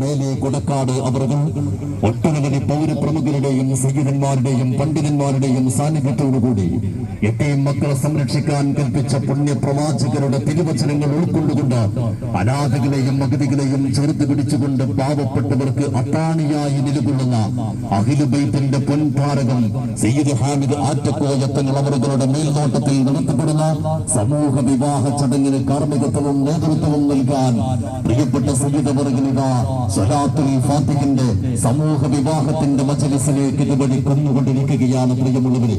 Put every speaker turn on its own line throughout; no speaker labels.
മേലെ കൊടക്കാട് അവർ ഒട്ടനവധി പൗരപ്രമുഖരുടെയും സഹിതന്മാരുടെയും പണ്ഡിതന്മാരുടെയും സാന്നിധ്യത്തോടുകൂടി എട്ടയും മക്കളെ സംരക്ഷിക്കാൻ കൽപ്പിച്ച പുണ്യപ്രവാചകരുടെ തിരുവചനങ്ങൾ ഉൾക്കൊണ്ടുകൊണ്ട് അനാഥകളെയും അഗതികളെയും ചേർത്ത് പിടിച്ചുകൊണ്ട് പാവപ്പെട്ടവർക്ക് അത്താണിയായി നിലകൊള്ളുന്ന അഖിലുബൈത്തിന്റെ പൊൻപാരകം സയ്യിദ് ഹാമിദ് ആറ്റക്കോയ തങ്ങൾ അവരുടെ മേൽനോട്ടത്തിൽ നടത്തപ്പെടുന്ന സമൂഹ വിവാഹ ചടങ്ങിന് കാർമ്മികത്വവും നേതൃത്വവും നൽകാൻ പ്രിയപ്പെട്ട സയ്യിദ് വർഗനിക സ്വലാത്തുൽ ഫാത്തിഹിന്റെ സമൂഹ വിവാഹത്തിന്റെ മജലിസിലേക്ക് ഇതുവഴി കൊന്നുകൊണ്ടിരിക്കുകയാണ് പ്രിയമുള്ളവരെ.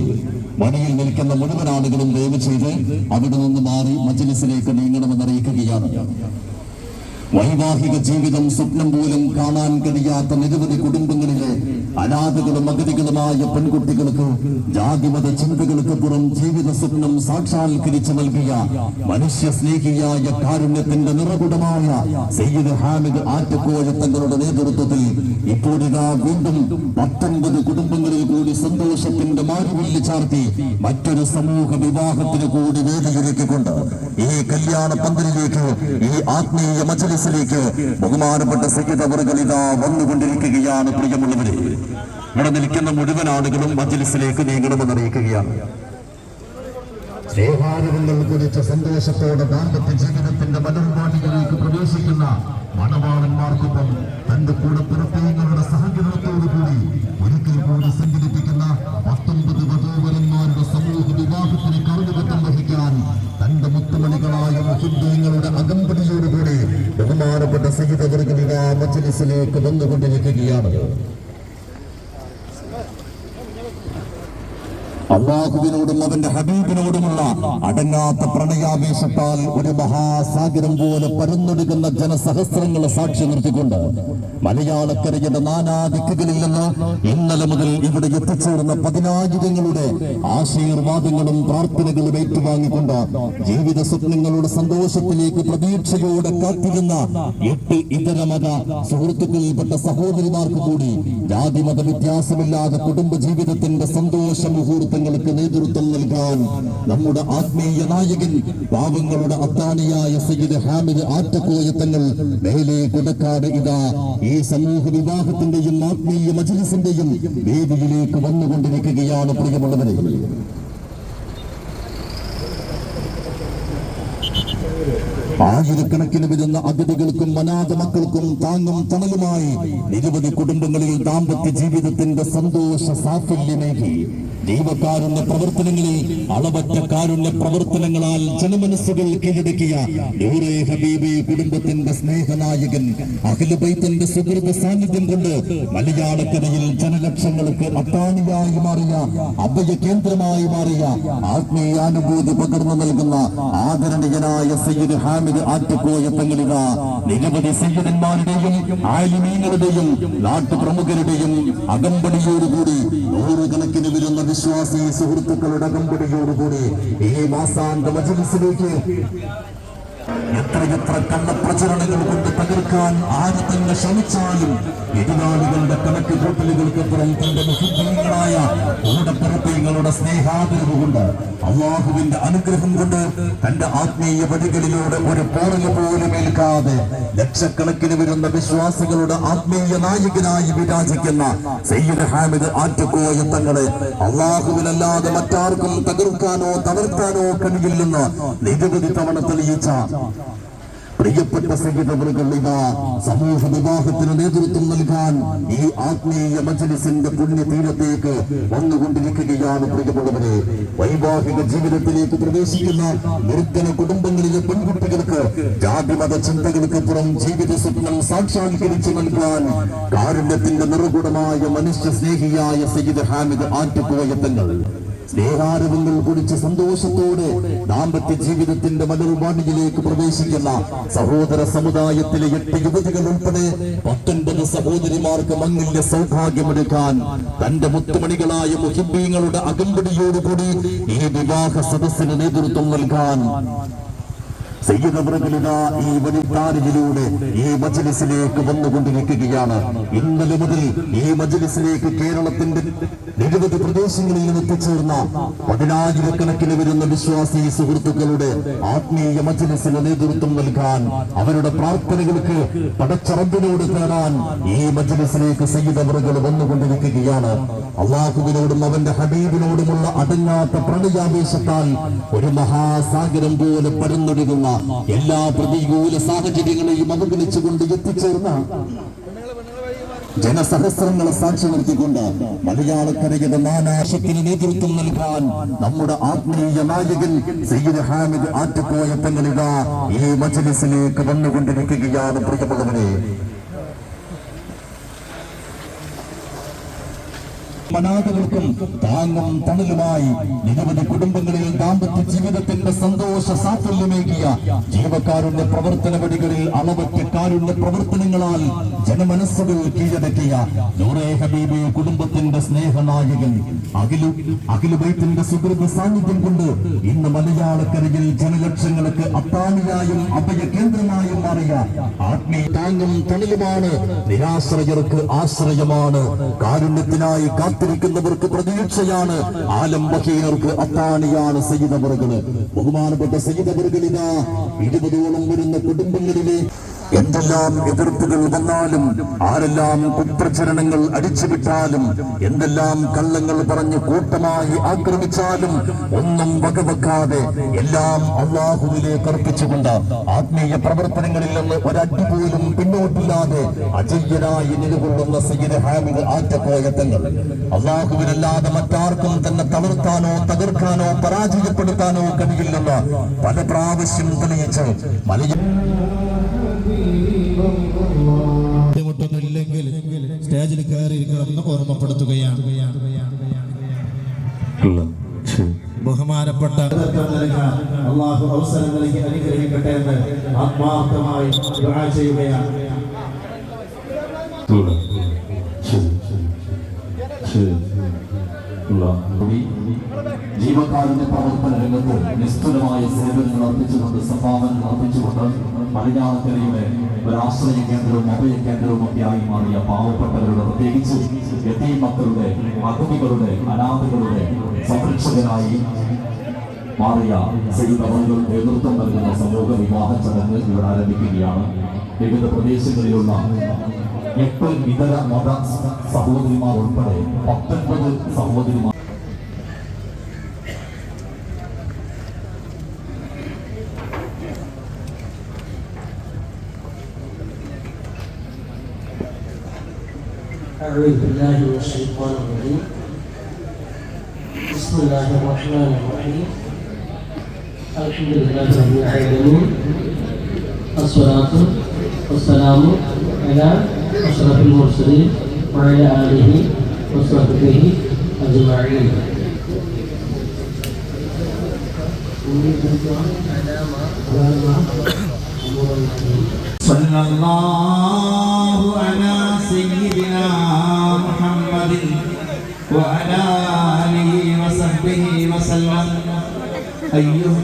മണിയിൽ നിൽക്കുന്ന മുഴുവൻ ആളുകളും ദയവ് ചെയ്ത് അവിടെ നിന്ന് മാറി മജലിസിലേക്ക് നീങ്ങണമെന്ന് അറിയിക്കുകയാണ്. വൈവാഹിക ജീവിതം സ്വപ്നം പോലും കാണാൻ കഴിയാത്ത നിരവധി കുടുംബങ്ങളിലെ അനാഥകളും അഗതികളുമായ പെൺകുട്ടികൾക്ക് ജാതിമത ചിന്തകൾക്ക് പുറം ജീവിത സ്വപ്നം സാക്ഷാത്കരിച്ചു നൽകിയ മനുഷ്യ സ്നേഹിയായ കാരുണ്യത്തിന്റെ നിറകുടമായ സയ്യിദ് ഹാമിദ് ആറ്റക്കോയ തങ്ങളുടെ നേതൃത്വത്തിൽ ഇപ്പോഴിതാ വീണ്ടും പത്തൊൻപത് കുടുംബങ്ങളിൽ കൂടി സന്തോഷത്തിന്റെ മാരുവില്ല് ചാർത്തി മറ്റൊരു സമൂഹ വിവാഹത്തിന് കൂടി വേദിയൊരുക്കിക്കൊണ്ട് ഈ കല്യാണ പന്തലിലേക്ക് ഈ ആത്മീയ മജലിസിലേക്ക് ബഹുമാനപ്പെട്ട അവർകൾ ഇതാ വന്നുകൊണ്ടിരിക്കുകയാണ് പ്രിയമുള്ളവരെ. ഇവിടെ നിൽക്കുന്ന മുഴുവൻ ആളുകളും മജ്ലിസിലേക്ക് നീങ്ങണമെന്ന് അറിയിക്കുകയാണ്. സ്നേഹാനുഭവങ്ങൾ കുറിച്ച സന്തോഷത്തോടെ ദാമ്പത്യ ജീവിതത്തിന്റെ മലർവാടികളിലേക്ക് പ്രവേശിക്കുന്ന മണവാളന്മാർക്കൊപ്പം തന്റെ കൂടെ പുറത്തേങ്ങളുടെ സഹകരണത്തോടു കൂടി ഒരിക്കൽ കൂടി സംഘടിപ്പിക്കുന്ന പത്തൊമ്പത് വധൂവരന്മാരുടെ സമൂഹ വിവാഹത്തിന് കാർമികത്വം വഹിക്കാൻ തന്റെ മുത്തുമണികളായ മുഹിദ്ദീങ്ങളുടെ അകമ്പടിയോടുകൂടി ബഹുമാനപ്പെട്ട സഹിതവർഗിക മജലിസിലേക്ക് വന്നുകൊണ്ടിരിക്കുകയാണ്. അള്ളാഹുവിനോടും അവന്റെ ഹബീബിനോടുമുള്ള അടങ്ങാത്ത പ്രണയാവേശത്താൽ ഒരു മഹാസാഗരം പോലെ പരന്നൊടുക്കുന്ന ജനസഹസ്രങ്ങളെ സാക്ഷി നിർത്തിക്കൊണ്ട് മലയാളക്കരയുടെ നാനാദിക്കുകളിൽ നിന്ന് ഇന്നലെ മുതൽ ഇവിടെ എത്തിച്ചേർന്ന പതിനായിരങ്ങളുടെ ആശീർവാദങ്ങളും പ്രാർത്ഥനകളും ഏറ്റുവാങ്ങിക്കൊണ്ട് ജീവിത സ്വപ്നങ്ങളുടെ സന്തോഷത്തിലേക്ക് പ്രതീക്ഷയോടെ കാത്തിരുന്ന എട്ട് ഇതര മത സുഹൃത്തുക്കളിൽപ്പെട്ട സഹോദരിമാർക്ക് കൂടി ജാതിമത വ്യത്യാസമില്ലാതെ കുടുംബ ജീവിതത്തിന്റെ സന്തോഷ മുഹൂർത്തങ്ങൾക്ക് നേതൃത്വം നൽകാൻ നമ്മുടെ ആത്മീയ നായകൻ പാവങ്ങളുടെ അത്താണിയായ സയ്യിദ് ഹാമിദ് ആറ്റക്കോയ തങ്ങൾ മേലെ കൊടക്കാട് ഇതാ ഈ സമൂഹ വിവാഹത്തിന്റെയും ആത്മീയ മജലിസിന്റെയും വേദിയിലേക്ക് വന്നുകൊണ്ടിരിക്കുകയാണ് പ്രിയമുള്ളവരെ. ആയിരക്കണക്കിന് വരുന്ന അതിഥികൾക്കും അനാഥ മക്കൾക്കും താങ്ങും തണലുമായി നിരവധി കുടുംബങ്ങളിൽ ദാമ്പത്യ ജീവിതത്തിന്റെ സന്തോഷ സാഫല്യമേകി. ദൈവകാരുണ്യ പ്രവർത്തനങ്ങളിൽ അളവറ്റ കാരുണ്യ പ്രവർത്തനങ്ങളാൽ ജനമനസ്സുകൾ കീഴടക്കിയ ഹബീബി കുടുംബത്തിന്റെ സ്നേഹനായകൻ അഖിലുബൈത്തിന്റെ സുഹൃത സാന്നിധ്യം കൊണ്ട് മലയാളക്കരയിൽ ജനലക്ഷങ്ങൾക്ക് അത്താണിയായി മാറിയ അഭയ കേന്ദ്രമായി മാറിയ ആത്മീയാനുഭൂതി പകർന്നു നൽകുന്ന ആദരണീയനായ സയ്യിദ് ഹാമിദ് ആറ്റക്കോയ തങ്ങളിത. നിരവധി സയ്യിദന്മാരുടെയും ആലിമീങ്ങളുടെയും നാട്ടുപ്രമുഖരുടെയും അകമ്പടിയോടുകൂടി നൂറുകണക്കിന് വരുന്ന വിശ്വാസി സുഹൃത്തുക്കളുടെ കമ്പടിയോടുകൂടി ഈ മാസാന്ത മജലിസിലേക്ക് എത്രയെത്ര കള്ളപ്രചരണങ്ങൾ കൊണ്ട് തകർക്കാൻ ആര് തന്നെ ശ്രമിച്ചാലും എതിരാളികളുടെ കണക്ക് കൂട്ടലുകൾക്ക് കൂട്ടലുകൾക്കപ്പുറം തന്റെ മുഖ്യങ്ങളായ കൂടപ്പിറപ്പിങ്ങളുടെ സ്നേഹാദരവ് കൊണ്ട് അള്ളാഹുവിന്റെ അനുഗ്രഹം കൊണ്ട് തന്റെ ആത്മീയ വഴികളിലൂടെ ഒരു പോറൽ പോലും ഏൽക്കാതെ ലക്ഷക്കണക്കിന് വരുന്ന വിശ്വാസികളുടെ ആത്മീയ നായകനായി വിരാജിക്കുന്ന സയ്യിദ് ഹാമിദ് ആറ്റക്കോയ തങ്ങളെ അള്ളാഹുവിനല്ലാതെ മറ്റാർക്കും തകർക്കാനോ തകർക്കാനോ കഴിയില്ലെന്ന് നിരവധി തവണ തെളിയിച്ച പ്രിയപ്പെട്ട ഇതാ സമൂഹ വിവാഹത്തിന് നേതൃത്വം നൽകാൻ ഈ ആത്മീയ മജലിസിന്റെ പുണ്യതീരത്തേക്ക് വന്നുകൊണ്ടിരിക്കുകയാണ് പ്രിയപ്പെട്ടവരെ വൈവാഹിക ജീവിതത്തിലേക്ക് പ്രവേശിക്കുന്ന നിർത്തന കുടുംബങ്ങളിലെ പെൺകുട്ടികൾക്ക് ജാതിമത ചിന്തകൾക്കപ്പുറം ജീവിത സ്വപ്നം സാക്ഷാത്കരിച്ചു നൽകാൻ കാരുണ്യത്തിന്റെ നിറകുടമായ മനുഷ്യ സ്നേഹിയായ സയ്യിദ് ഹാമിദ് ആറ്റുപോയത്തങ്ങൾ സ്നേഹാരവങ്ങൾ കുടിച്ച് സന്തോഷത്തോടെ ദാമ്പത്യ ജീവിതത്തിന്റെ മലർവാണിയിലേക്ക് പ്രവേശിക്കുന്ന സഹോദര സമുദായത്തിലെ എട്ട് യുവതികൾ ഉൾപ്പെടെ പത്തൊൻപത് സഹോദരിമാർക്ക് മങ്ങിന്റെ സൗഭാഗ്യമെടുക്കാൻ തന്റെ മുത്തുമണികളായ മുഹിബീങ്ങളുടെ അകമ്പടിയോടുകൂടി ഈ വിവാഹ സദസ്സിന് നേതൃത്വം നൽകാൻ ഈ വഴിത്താരിയിലൂടെ ഈ മജ്ലിസിലേക്ക് വന്നുകൊണ്ടിരിക്കുകയാണ്. ഇന്നലെ മുതൽ ഈ മജ്ലിസിലേക്ക് കേരളത്തിന്റെ നിരവധി പ്രദേശങ്ങളിൽ നിന്ന് എത്തിച്ചേർന്ന പതിനായിരക്കണക്കിന് വരുന്ന വിശ്വാസി സുഹൃത്തുക്കളുടെ ആത്മീയ മജ്ലിസിന് നേതൃത്വം നൽകാൻ അവരുടെ പ്രാർത്ഥനകൾക്ക് പടച്ചറബിനോട് തേടാൻ ഈ മജ്ലിസിലേക്ക് സയ്യിദവറുകൾ വന്നുകൊണ്ടിരിക്കുകയാണ്. അള്ളാഹുവിനോടും അവന്റെ ഹബീബിനോടുമുള്ള അടങ്ങാത്ത പ്രണയാവേശത്താൽ ഒരു മഹാസാഗരം പോലെ പരന്നൊഴുകുന്ന എല്ലാ പ്രതികൂല സാഹചര്യങ്ങളെയും അവഗണിച്ചുകൊണ്ട് എത്തിച്ചേർന്ന ജനസഹസ്രങ്ങളെ സാക്ഷി നിർത്തിക്കൊണ്ട് മലയാളക്കരയുടെ നാനാശത്തിന് നേതൃത്വം നൽകാൻ നമ്മുടെ ആത്മീയ നായകൻ സയ്യിദ് ഹാമിദ് ആറ്റക്കോയ തങ്ങളിത ഈ മജലിസിലേക്ക് വന്നുകൊണ്ടിരിക്കുകയാണ് പ്രിയമുള്ളവരെ. അനാഥകൾക്കും താങ്ങും തണലുമായി നിരവധി കുടുംബങ്ങളിൽ ദാമ്പത്യ ജീവിതത്തിന്റെ സന്തോഷ സാഫല്യമേകിയ ജീവക്കാരുടെ പ്രവർത്തന വഴികളിൽ അളവറ്റ കാരുണ്യ പ്രവർത്തനങ്ങളാൽ ജനമനസ്സുകൾ കീഴടക്കിയ നൂറേ കുടുംബത്തിന്റെ സ്നേഹനായകൻ അഖിലു അഖിലു ബൈത്തിന്റെ സുഹൃത്ത് സാന്നിധ്യം കൊണ്ട് ഇന്ന് മലയാളക്കരയിൽ ജനലക്ഷങ്ങൾക്ക് അത്താണിയായും അഭയ കേന്ദ്രമായും മാറിയ ആത്മീയ താങ്ങും തണലുമാണ് നിരാശ്രയർക്ക് ആശ്രയമാണ്. കാരുണ്യത്തിനായി കാത്തിരിക്കുന്നവർക്ക് പ്രതീക്ഷയാണ്. ആലംബഹീനർക്ക് അത്താണിയാണ് സയ്യിദവറുകൾ ബഹുമാനപ്പെട്ട സയ്യിദവറുകളിതാ ഇരുപതോളം വരുന്ന കുടുംബങ്ങളിലെ എന്തെല്ലാം എതിർപ്പുകൾ വന്നാലും ആരെല്ലാം കുപ്രചരണങ്ങൾ അടിച്ചുവിട്ടാലും എന്തെല്ലാം കള്ളങ്ങൾ പറഞ്ഞ് കൂട്ടമായി ആക്രമിച്ചാലും ഒന്നും വകവെക്കാതെ എല്ലാം അള്ളാഹുവിലേക്ക് അർപ്പിച്ചുകൊണ്ട് ആത്മീയ പ്രവർത്തനങ്ങളിൽ നിന്ന് ഒരടി പോലും പിന്നോട്ടില്ലാതെ അജയ്യനായി നിലകൊള്ളുന്ന സയ്യിദ് ഹാമിദ് ആറ്റക്കോയത്തങ്ങൾ അള്ളാഹുവിനല്ലാതെ മറ്റാർക്കും തന്നെ തളർത്താനോ തകർക്കാനോ പരാജയപ്പെടുത്താനോ കഴിയില്ലെന്ന് പല പ്രാവശ്യം തെളിയിച്ച്. മലയ
ബുദ്ധിമുട്ടൊന്നുമില്ലെങ്കിൽ സ്റ്റേജിൽ കയറി ഇരിക്കണമെന്ന് ഓർമ്മപ്പെടുത്തുകയാണ്. ബഹുമാനപ്പെട്ട അള്ളാഹു അവസരം നൽകി അനുഗ്രഹിക്കട്ടെ എന്ന് ആത്മാർത്ഥമായി ദുആ ചെയ്യുകയാണ്
ജീവകാരുണ്യ പ്രവർത്തന രംഗത്ത് നിസ്തുലമായ സേവനങ്ങൾ അർപ്പിച്ചുകൊണ്ട് സംഭാവനകൾ അർപ്പിച്ചുകൊണ്ട് മലയാളക്കരയുടെ ഒരു ആശ്രയ കേന്ദ്രവും അഭയ കേന്ദ്രവും ഒക്കെ ആയി മാറിയ പാവപ്പെട്ടവരുടെ പ്രത്യേകിച്ച് എത്തി മക്കളുടെ അഗതികളുടെ അനാഥകളുടെ സംരക്ഷകനായി മാറിയ സൈനികവകൾ നേതൃത്വം നൽകുന്ന സമൂഹ വിവാഹ ചടങ്ങ് ഇവിടെ ആരംഭിക്കുകയാണ്. വിവിധ പ്രദേശങ്ങളിലുള്ള എട്ട് ഇതര മത സഹോദരിമാർ ഉൾപ്പെടെ പത്തൊൻപത് സഹോദരിമാർ
أعوذ بالله من الشيطان الرجيم بسم الله الرحمن الرحيم الحمد لله رب العالمين الصلاة والسلام على أشرف المرسلين وعلى آله وصحبه أجمعين
صلى الله على سيدنا محمد وعلى آله وصحبه وسلم أيها